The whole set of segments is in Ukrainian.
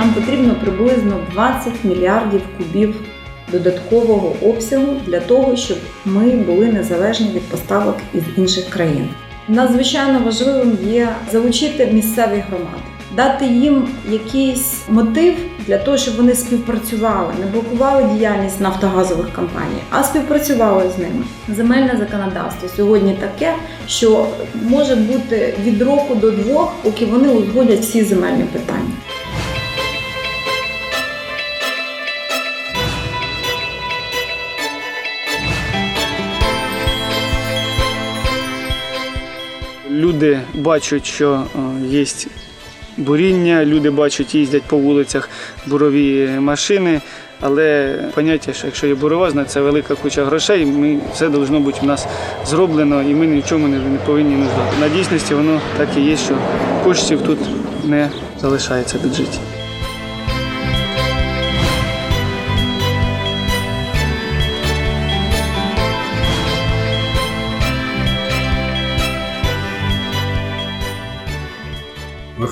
нам потрібно приблизно 20 мільярдів кубів додаткового обсягу для того, щоб ми були незалежні від поставок із інших країн. Надзвичайно важливим є залучити місцеві громади, дати їм якийсь мотив для того, щоб вони співпрацювали, не блокували діяльність нафтогазових компаній, а співпрацювали з ними. Земельне законодавство сьогодні таке, що може бути від року до двох, поки вони узгодять всі земельні питання. Люди бачать, що є буріння, люди бачать, їздять по вулицях бурові машини. Але поняття, що якщо є буровозна, це велика куча грошей. Ми все повинно бути в нас зроблено, і ми нічому не, повинні нуждати. На дійсності воно так і є, що коштів тут не залишається в бюджеті.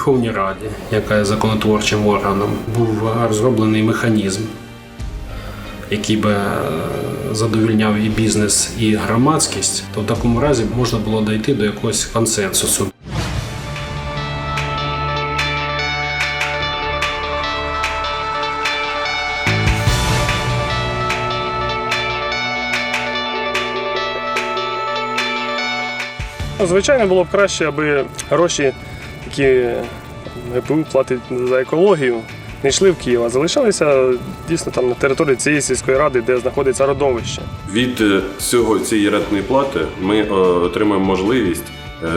Верховній Раді, яка є законотворчим органом, був розроблений механізм, який би е, задовільняв і бізнес, і громадськість, то в такому разі можна було дійти до якогось консенсусу. Звичайно, було б краще, аби гроші, які ГПУ платить за екологію, не йшли в Київ, а залишалися дійсно там на території цієї сільської ради, де знаходиться родовище. Від е, цього цієї рентної плати ми е, отримаємо можливість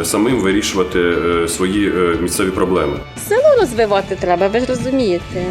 е, самим вирішувати е, свої е, місцеві проблеми. Село розвивати треба, ви ж розумієте.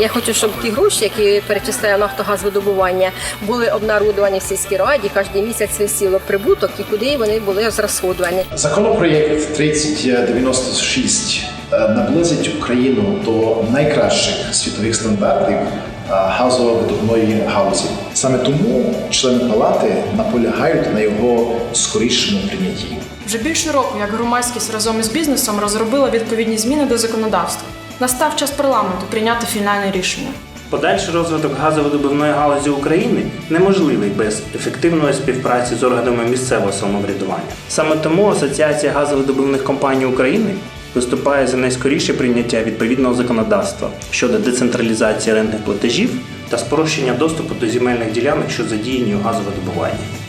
Я хочу, щоб ті гроші, які перечисляє Нафтогазвидобування, були обнародувані в сільській раді, кожен місяць висіло прибуток і куди вони були зрасходувані. Законопроєкт 3096 е, наблизить Україну до найкращих світових стандартів е, газовидобної галузі. Саме тому члени палати наполягають на його скорішому прийнятті. Вже більше року, як громадськість разом із бізнесом розробила відповідні зміни до законодавства. Настав час парламенту прийняти фінальне рішення. Подальший розвиток газовидобувної галузі України неможливий без ефективної співпраці з органами місцевого самоврядування. Саме тому Асоціація газовидобувних компаній України виступає за найскоріше прийняття відповідного законодавства щодо децентралізації рентних платежів та спрощення доступу до земельних ділянок, що задіяні у газовидобуванні.